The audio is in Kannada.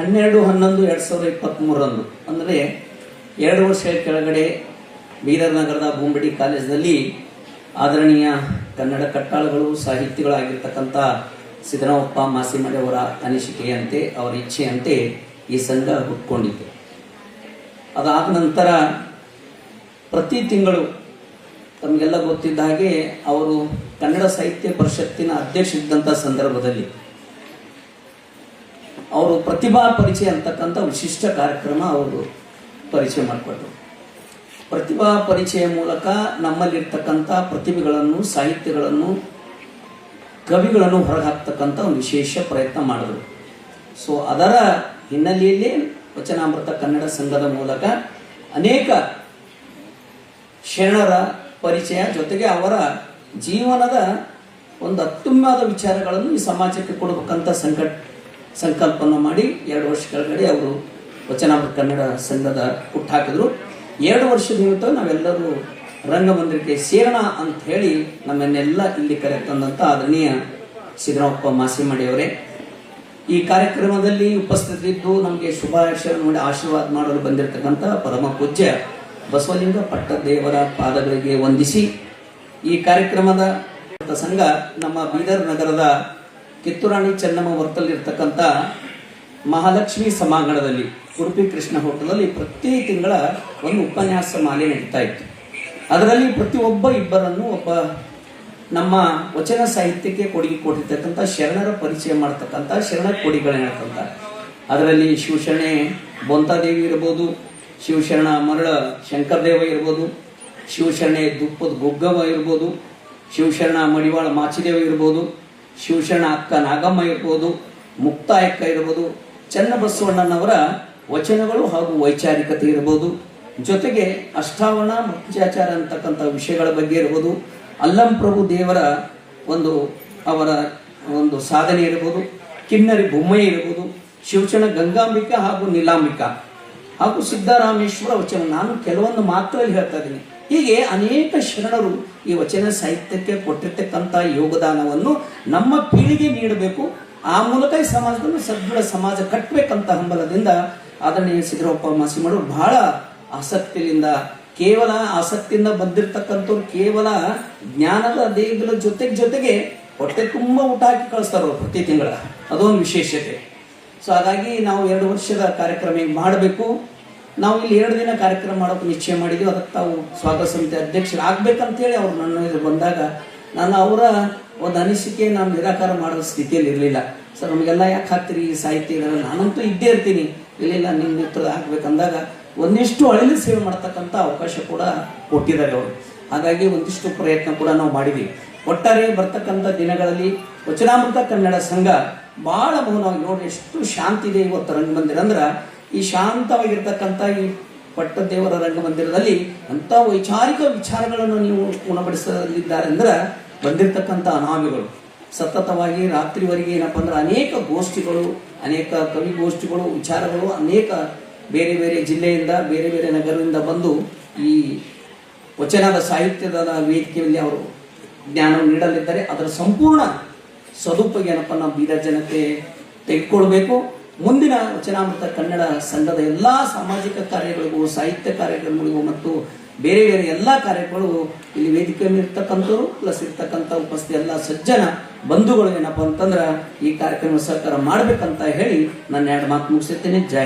ಹನ್ನೆರಡು, ಹನ್ನೊಂದು, ಎರಡು ಸಾವಿರದ ಇಪ್ಪತ್ತ್ಮೂರರಂದು ಅಂದರೆ ಎರಡು ವರ್ಷ ಕೆಳಗಡೆ ಬೀದರ್ ನಗರದ ಬೊಂಬಡಿ ಕಾಲೇಜಿನಲ್ಲಿ ಆದರಣೀಯ ಕನ್ನಡ ಕಟ್ಟಾಳುಗಳು ಸಾಹಿತಿಗಳಾಗಿರ್ತಕ್ಕಂಥ ಸಿದ್ದರಾಮಪ್ಪ ಮಾಸಿಮಡೆ ಅವರ ಅನಿಸಿಕೆಯಂತೆ, ಅವರ ಇಚ್ಛೆಯಂತೆ ಈ ಸಂಘ ಹುಟ್ಕೊಂಡಿತ್ತು ಅದಾದ ನಂತರ ಪ್ರತಿ ತಿಂಗಳು ತಮಗೆಲ್ಲ ಗೊತ್ತಿದ್ದ ಹಾಗೆ ಅವರು ಕನ್ನಡ ಸಾಹಿತ್ಯ ಪರಿಷತ್ತಿನ ಅಧ್ಯಕ್ಷ ಇದ್ದಂಥ ಸಂದರ್ಭದಲ್ಲಿ ಅವರು ಪ್ರತಿಭಾ ಪರಿಚಯ ಅಂತಕ್ಕಂಥ ವಿಶಿಷ್ಟ ಕಾರ್ಯಕ್ರಮ ಅವರು ಪರಿಚಯ ಮಾಡಿಕೊಟ್ರು. ಪ್ರತಿಭಾ ಪರಿಚಯ ಮೂಲಕ ನಮ್ಮಲ್ಲಿರ್ತಕ್ಕಂಥ ಪ್ರತಿಭೆಗಳನ್ನು, ಸಾಹಿತ್ಯಗಳನ್ನು, ಕವಿಗಳನ್ನು ಹೊರಹಾಕ್ತಕ್ಕಂಥ ಒಂದು ವಿಶೇಷ ಪ್ರಯತ್ನ ಮಾಡಿದ್ರು. ಸೊ ಅದರ ಹಿನ್ನೆಲೆಯಲ್ಲಿ ವಚನಾಮೃತ ಕನ್ನಡ ಸಂಘದ ಮೂಲಕ ಅನೇಕ ಶರಣರ ಪರಿಚಯ ಜೊತೆಗೆ ಅವರ ಜೀವನದ ಒಂದು ಅತ್ಯುನ್ನತ ವಿಚಾರಗಳನ್ನು ಈ ಸಮಾಜಕ್ಕೆ ಕೊಡಬೇಕಂತ ಸಂಕಟ್ ಸಂಕಲ್ಪನ ಮಾಡಿ ಎರಡು ವರ್ಷ ಕೆಳಗಡೆ ಅವರು ವಚನಾಮೃತ ಕನ್ನಡ ಸಂಘದ ಹುಟ್ಟಾಕಿದ್ರು ಎರಡು ವರ್ಷದ ನಿಮಿತ್ತ ನಾವೆಲ್ಲರೂ ರಂಗಮಂದಿರಕ್ಕೆ ಸೇರೋಣ ಅಂತ ಹೇಳಿ ನಮ್ಮನ್ನೆಲ್ಲ ಇಲ್ಲಿ ಕರೆ ತಂದಂಥ ಆದರಣೀಯ ಸಿದ್ದರಾಮಪ್ಪ ಮಾಸಿಮಡಿಯವರೇ ಈ ಕಾರ್ಯಕ್ರಮದಲ್ಲಿ ಉಪಸ್ಥಿತರಿದ್ದು ನಮಗೆ ಶುಭಾಶಯ ನೋಡಿ ಆಶೀರ್ವಾದ ಮಾಡಲು ಬಂದಿರತಕ್ಕಂಥ ಪರಮ ಪೂಜ್ಯ ಬಸವಲಿಂಗ ಪಟ್ಟದೇವರ ಪಾದಗಳಿಗೆ ವಂದಿಸಿ ಈ ಕಾರ್ಯಕ್ರಮದ ಸಂಘ ನಮ್ಮ ಬೀದರ್ ನಗರದ ಕಿತ್ತೂರಾಣಿ ಚೆನ್ನಮ್ಮ ವರ್ತಲ್ಲಿರ್ತಕ್ಕಂಥ ಮಹಾಲಕ್ಷ್ಮಿ ಸಮಾಂಗಣದಲ್ಲಿ ಉಡುಪಿ ಕೃಷ್ಣ ಹೋಟೆಲಲ್ಲಿ ಪ್ರತಿ ತಿಂಗಳ ಒಂದು ಉಪನ್ಯಾಸ ಮಾಲೆ ನಡೀತಾ ಇತ್ತು. ಅದರಲ್ಲಿ ಪ್ರತಿಯೊಬ್ಬ ಇಬ್ಬರನ್ನು ಒಬ್ಬ ನಮ್ಮ ವಚನ ಸಾಹಿತ್ಯಕ್ಕೆ ಕೊಡುಗೆ ಕೊಟ್ಟಿರ್ತಕ್ಕಂಥ ಶರಣರ ಪರಿಚಯ ಮಾಡ್ತಕ್ಕಂಥ ಶರಣ ಕೊಡಿಗಳೇನಕ್ಕಂಥ ಅದರಲ್ಲಿ ಶಿವಶರಣೆ ಬೊಂತಾದೇವಿ ಇರ್ಬೋದು, ಶಿವಶರಣ ಮರಳ ಶಂಕರದೇವ ಇರ್ಬೋದು, ಶಿವಶರಣೆ ದುಪ್ಪದ ಗೊಗ್ಗವ ಇರ್ಬೋದು, ಶಿವಶರಣ ಮಡಿವಾಳ ಮಾಚಿದೇವ ಇರ್ಬೋದು ಶಿವಶರಣ ಅಕ್ಕ ನಾಗಮ್ಮ ಇರ್ಬೋದು, ಮುಕ್ತಾಯಕ್ಕ ಇರ್ಬೋದು, ಚನ್ನಬಸವಣ್ಣನವರ ವಚನಗಳು ಹಾಗೂ ವೈಚಾರಿಕತೆ ಇರ್ಬೋದು. ಜೊತೆಗೆ ಅಷ್ಟಾವಣ ಮುಖ್ಯಾಚಾರ ಅಂತಕ್ಕಂಥ ವಿಷಯಗಳ ಬಗ್ಗೆ ಇರ್ಬೋದು. ಅಲ್ಲಂ ಪ್ರಭು ದೇವರ ಒಂದು ಅವರ ಒಂದು ಸಾಧನೆ ಇರ್ಬೋದು. ಕಿನ್ನರಿ ಬೊಮ್ಮೆ ಇರ್ಬೋದು. ಶಿವಚನ ಗಂಗಾಂಬಿಕಾ ಹಾಗೂ ನೀಲಾಂಬಿಕಾ ಹಾಗೂ ಸಿದ್ದರಾಮೇಶ್ವರ ವಚನ. ನಾನು ಕೆಲವೊಂದು ಮಾತ್ರ ಹೇಳ್ತಾ ಇದ್ದೀನಿ. ಹೀಗೆ ಅನೇಕ ಶರಣರು ಈ ವಚನ ಸಾಹಿತ್ಯಕ್ಕೆ ಕೊಟ್ಟಿರ್ತಕ್ಕಂಥ ಯೋಗದಾನವನ್ನು ನಮ್ಮ ಪೀಳಿಗೆ ನೀಡಬೇಕು. ಆ ಮೂಲಕ ಈ ಸಮಾಜದಲ್ಲಿ ಸದೃಢ ಸಮಾಜ ಕಟ್ಟಬೇಕಂತ ಹಂಬಲದಿಂದ ಆದರಣೀಯ ಸಿದ್ದರಪ್ಪ ಮಾಸಿಮಡು ಬಹಳ ಆಸಕ್ತಿಯಿಂದ, ಕೇವಲ ಆಸಕ್ತಿಯಿಂದ ಬಂದಿರತಕ್ಕಂಥವ್ರು ಕೇವಲ ಜ್ಞಾನದ ದೇಹಗಳ ಜೊತೆಗೆ ಜೊತೆಗೆ ಹೊಟ್ಟೆ ತುಂಬ ಊಟ ಹಾಕಿ ಕಳಿಸ್ತಾರೆ ಪ್ರತಿ ತಿಂಗಳ. ಅದೊಂದು ವಿಶೇಷತೆ. ಸೊ ಹಾಗಾಗಿ ನಾವು ಎರಡು ವರ್ಷದ ಕಾರ್ಯಕ್ರಮ ಮಾಡಬೇಕು. ನಾವು ಇಲ್ಲಿ ಎರಡು ದಿನ ಕಾರ್ಯಕ್ರಮ ಮಾಡೋಕೆ ನಿಶ್ಚಯ ಮಾಡಿದ್ವಿ. ಅದಕ್ಕೆ ತಾವು ಸ್ವಾಗತ ಸಮಿತಿ ಅಧ್ಯಕ್ಷರು ಆಗ್ಬೇಕಂತೇಳಿ ಅವ್ರು ನನ್ನ ಇದು ಬಂದಾಗ ನಾನು ಅವರ ಒಂದು ಅನಿಸಿಕೆ ನಾನು ನಿರಾಕಾರ ಮಾಡೋ ಸ್ಥಿತಿಯಲ್ಲಿ ಇರಲಿಲ್ಲ. ಸರ್, ನಮಗೆಲ್ಲ ಯಾಕೆ ಹಾಕ್ತೀರಿ ಈ ಸಾಹಿತ್ಯ ನಾನಂತೂ ಇದ್ದೇ ಇರ್ತೀನಿ. ಇಲ್ಲಿಲ್ಲ ನಿಮ್ಮ ನೇತೃತ್ವ ಹಾಕ್ಬೇಕಂದಾಗ ಒಂದಿಷ್ಟು ಅಳಿಲು ಸೇವೆ ಮಾಡ್ತಕ್ಕಂಥ ಅವಕಾಶ ಕೂಡ ಕೊಟ್ಟಿದ್ದಾರೆ ಅವರು. ಹಾಗಾಗಿ ಒಂದಿಷ್ಟು ಪ್ರಯತ್ನ ಕೂಡ ನಾವು ಮಾಡಿದ್ವಿ. ಒಟ್ಟಾರೆ ಬರ್ತಕ್ಕಂಥ ದಿನಗಳಲ್ಲಿ ವಚನಾಮೃತ ಕನ್ನಡ ಸಂಘ ಬಹಳ ಮೌನವಾಗಿ ನೋಡಿ ಎಷ್ಟು ಶಾಂತಿ ಇದೆ ಇವತ್ತು ರಂಗ ಅಂದ್ರೆ ಈ ಶಾಂತವಾಗಿರ್ತಕ್ಕಂಥ ಈ ಪಟ್ಟದೇವರ ರಂಗಮಂದಿರದಲ್ಲಿ ಅಂತ ವೈಚಾರಿಕ ವಿಚಾರಗಳನ್ನು ನೀವು ಗುಣಪಡಿಸಲಿದ್ದಾರೆ ಅಂದ್ರೆ ಬಂದಿರತಕ್ಕಂಥ ಅನಾಮಿಗಳು. ಸತತವಾಗಿ ರಾತ್ರಿವರೆಗೆ ಏನಪ್ಪ ಅಂದ್ರೆ ಅನೇಕ ಗೋಷ್ಠಿಗಳು, ಅನೇಕ ಕವಿಗೋಷ್ಠಿಗಳು ವಿಚಾರಗಳು ಅನೇಕ ಬೇರೆ ಬೇರೆ ಜಿಲ್ಲೆಯಿಂದ, ಬೇರೆ ಬೇರೆ ನಗರದಿಂದ ಬಂದು ಈ ವಚನದ ಸಾಹಿತ್ಯದ ವೇದಿಕೆಯಲ್ಲಿ ಅವರು ಜ್ಞಾನವನ್ನು ನೀಡಲಿದ್ದಾರೆ. ಅದರ ಸಂಪೂರ್ಣ ಸದುಪಯೋಗ ಏನಪ್ಪ ನಾವು ಬೀದರ್ ಜನತೆ ತೆಗೆದುಕೊಳ್ಬೇಕು. ಮುಂದಿನ ವಚನಾಮೃತ ಕನ್ನಡ ಸಂಘದ ಎಲ್ಲ ಸಾಮಾಜಿಕ ಕಾರ್ಯಗಳಿಗೂ, ಸಾಹಿತ್ಯ ಕಾರ್ಯಕ್ರಮಗಳಿಗೂ ಮತ್ತು ಬೇರೆ ಬೇರೆ ಎಲ್ಲ ಕಾರ್ಯಗಳು ಇಲ್ಲಿ ವೇದಿಕೆ ಇರ್ತಕ್ಕಂಥವ್ರು ಪ್ಲಸ್ ಇರ್ತಕ್ಕಂಥ ಉಪಸ್ಥಿತಿ ಎಲ್ಲ ಸಜ್ಜನ ಬಂಧುಗಳು ಏನಪ್ಪ ಅಂತಂದ್ರೆ ಈ ಕಾರ್ಯಕ್ರಮ ಸಹಕಾರ ಮಾಡ್ಬೇಕಂತ ಹೇಳಿ ನನ್ನ ಎರಡು ಮಾತು ಮುಗಿಸುತ್ತೇನೆ. ಜಯ